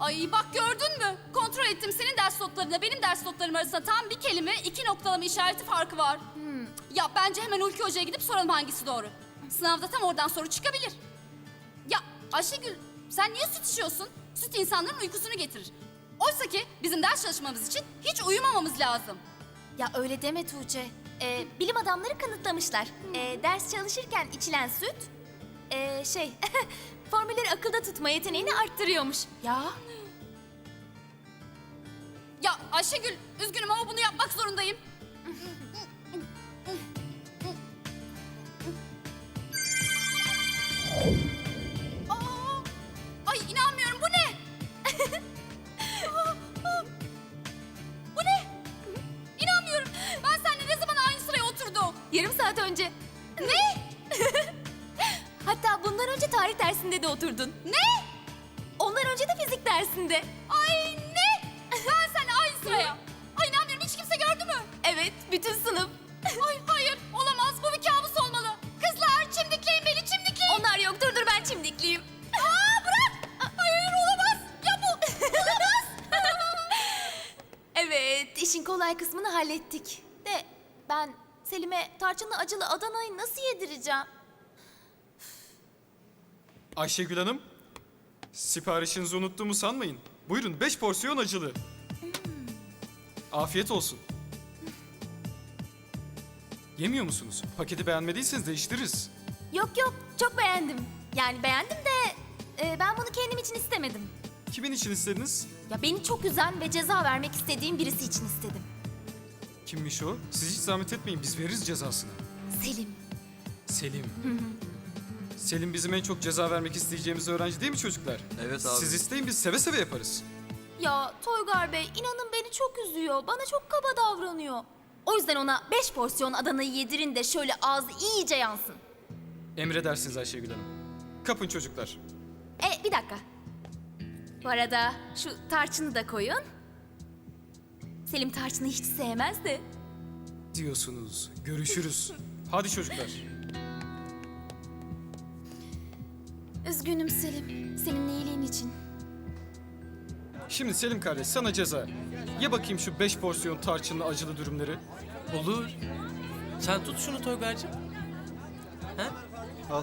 Ay bak gördün mü? Kontrol ettim senin ders notlarıyla benim ders notlarım arasında tam bir kelime iki noktalama işareti farkı var. Ya bence hemen Hulki Hoca'ya gidip soralım hangisi doğru. Sınavda tam oradan soru çıkabilir. Ya Ayşegül sen niye süt içiyorsun? Süt insanların uykusunu getirir. Oysa ki bizim ders çalışmamız için hiç uyumamamız lazım. Ya öyle deme Tuğçe. Ee, bilim adamları kanıtlamışlar. Ee, ders çalışırken içilen süt, ee, şey, formülleri akılda tutma yeteneğini arttırıyormuş. Ya Ya Ayşegül üzgünüm ama bunu yapmak zorundayım. Aa, Ay inanmıyorum bu ne? bu ne? İnanmıyorum. Ben seninle ne zaman aynı sıraya oturdum? yarım saat önce. Ne? Tarih dersinde de oturdun. Ne? Ondan önce de fizik dersinde. Ay ne? Ben seninle aynı sıraya. Ay inanmıyorum hiç kimse gördü mü? Evet, bütün sınıf. Ay hayır olamaz bu bir kabus olmalı. Kızlar çimdikleyin beni çimdikleyin. Onlar yok, dur dur ben çimdikliyim. Aa bırak. Hayır olamaz. Ya bu olamaz. Evet, işin kolay kısmını hallettik. De ben Selim'e tarçınlı acılı Adana'yı nasıl yedireceğim? Ayşegül Hanım, siparişinizi unuttuğumu sanmayın. Buyurun beş porsiyon acılı. Afiyet olsun. Yemiyor musunuz? Paketi beğenmediyseniz değiştiririz. Yok yok, çok beğendim. Yani beğendim de e, ben bunu kendim için istemedim. Kimin için istediniz? Ya beni çok üzen ve ceza vermek istediğim birisi için istedim. Kimmiş o? Siz hiç zahmet etmeyin, biz veririz cezasını. Selim. Selim. Selim bizim en çok ceza vermek isteyeceğimiz öğrenci değil mi çocuklar? Evet abi. Siz isteyin biz seve seve yaparız. Ya Toygar Bey inanın beni çok üzüyor. Bana çok kaba davranıyor. O yüzden ona beş porsiyon Adana'yı yedirin de şöyle ağzı iyice yansın. Emredersiniz Ayşegül Hanım. Kapın çocuklar. E bir dakika. Bu arada şu tarçını da koyun. Selim tarçını hiç sevmez de. Diyorsunuz. Görüşürüz. Hadi çocuklar. Üzgünüm Selim. Senin iyiliğin için. Şimdi Selim kardeş sana ceza. Ye bakayım şu beş porsiyon tarçınlı acılı dürümleri. Olur. Sen tut şunu Toygar'cığım. Ha? Al.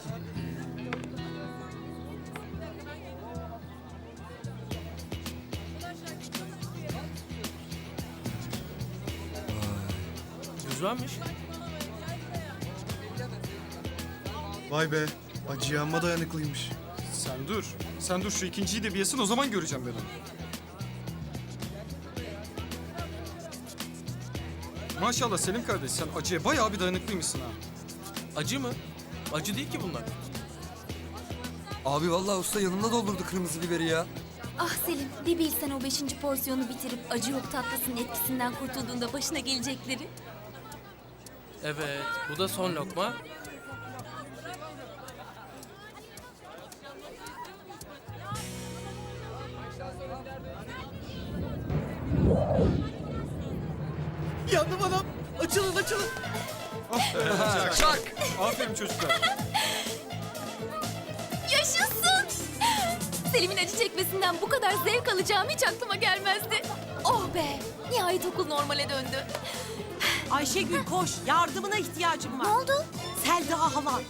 Güzelmiş. Vay be. Acıya amma dayanıklıymış. Sen dur. Sen dur şu ikinciyi de bir yesin o zaman göreceğim ben onu. Maşallah Selim kardeş sen acıya bayağı bir dayanıklıymışsın ha. Acı mı? Acı değil ki bunlar. Abi vallahi usta yanımda doldurdu kırmızı biberi ya. Ah Selim bir bilsen o beşinci porsiyonu bitirip acı yok tatlısının etkisinden kurtulduğunda başına gelecekleri. Evet, bu da son lokma. Yandım adam. Açılın açılın. Çak. Aferin çocuklar. Yaşasın! Selim'in acı çekmesinden bu kadar zevk alacağım hiç aklıma gelmezdi. Oh be! Nihayet okul normale döndü. Ayşegül koş. Yardımına ihtiyacım var. Ne oldu? Selda hala.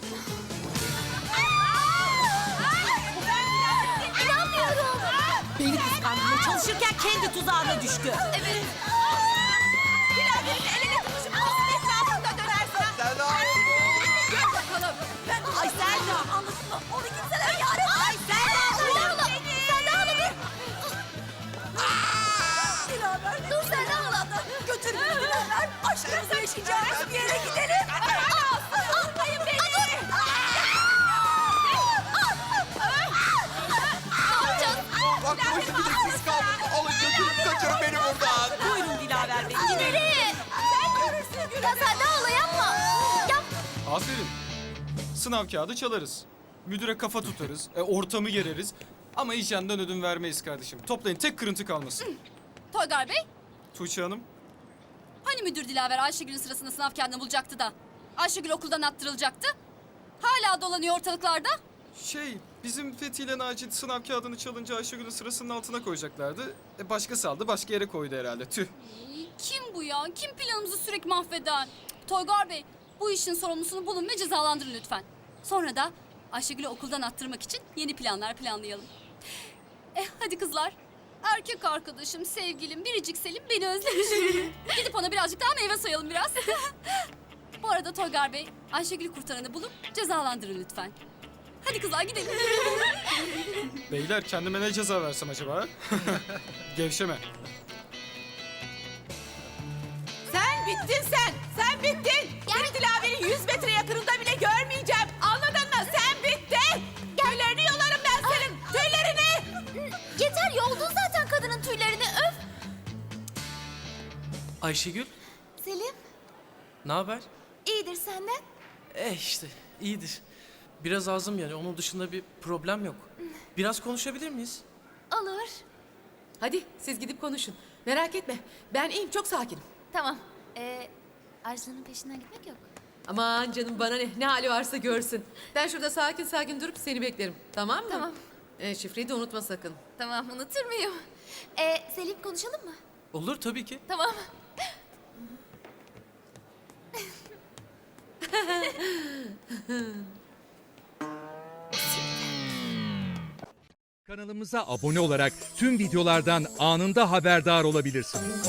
İnanmıyorum. Beni kıskandırmaya çalışırken kendi tuzağına düştü. Evet. あれ? Ya Selda hala yapma. Yap. Aferin. Sınav kağıdı çalarız. Müdüre kafa tutarız. E, ortamı gereriz. Ama hijyenden ödün vermeyiz kardeşim. Toplayın tek kırıntı kalmasın. Toygar Bey Tuğçe Hanım. hani müdür Dilaver Ayşegül'ün sırasında sınav kağıdını bulacaktı da Ayşegül okuldan attırılacaktı. Hala dolanıyor ortalıklarda. Şey, bizim Fethi ile Naci sınav kağıdını çalınca Ayşegül'ün sırasının altına koyacaklardı. E, başkası aldı, başka yere koydu herhalde. Tüh. Kim bu ya? Kim planımızı sürekli mahveden? Toygar Bey, bu işin sorumlusunu bulun ve cezalandırın lütfen. Sonra da Ayşegül'ü okuldan attırmak için yeni planlar planlayalım. Eh hadi kızlar. Erkek arkadaşım, sevgilim, biricik Selim beni özlemiş. Gidip ona birazcık daha meyve sayalım biraz. bu arada Toygar Bey, Ayşegül'ü kurtaranı bulup cezalandırın lütfen. Hadi kızlar gidelim. Beyler kendime ne ceza versem acaba? Gevşeme. Bittin sen. Sen bittin. Seni Dilaver'in 100 metre yakınında bile görmeyeceğim. Anladın mı? Sen bittin. Tüylerini yolarım ben senin. Tüylerini. Yeter yoldun zaten kadının tüylerini öf. Ayşegül, Selim ne haber? iyidir senden. Eh işte, iyidir. Biraz ağzım yani, onun dışında bir problem yok. Biraz konuşabilir miyiz? Olur. Hadi siz gidip konuşun. Merak etme. Ben iyiyim, çok sakinim. Tamam. Ee, Arzu'nun peşinden gitmek yok. Aman canım bana ne, ne hali varsa görsün. Ben şurada sakin sakin durup seni beklerim. Tamam mı? Tamam. Ee, şifreyi de unutma sakın. Tamam unutur muyum? Ee, Selim konuşalım mı? Olur tabii ki. Tamam. Kanalımıza abone olarak tüm videolardan anında haberdar olabilirsiniz.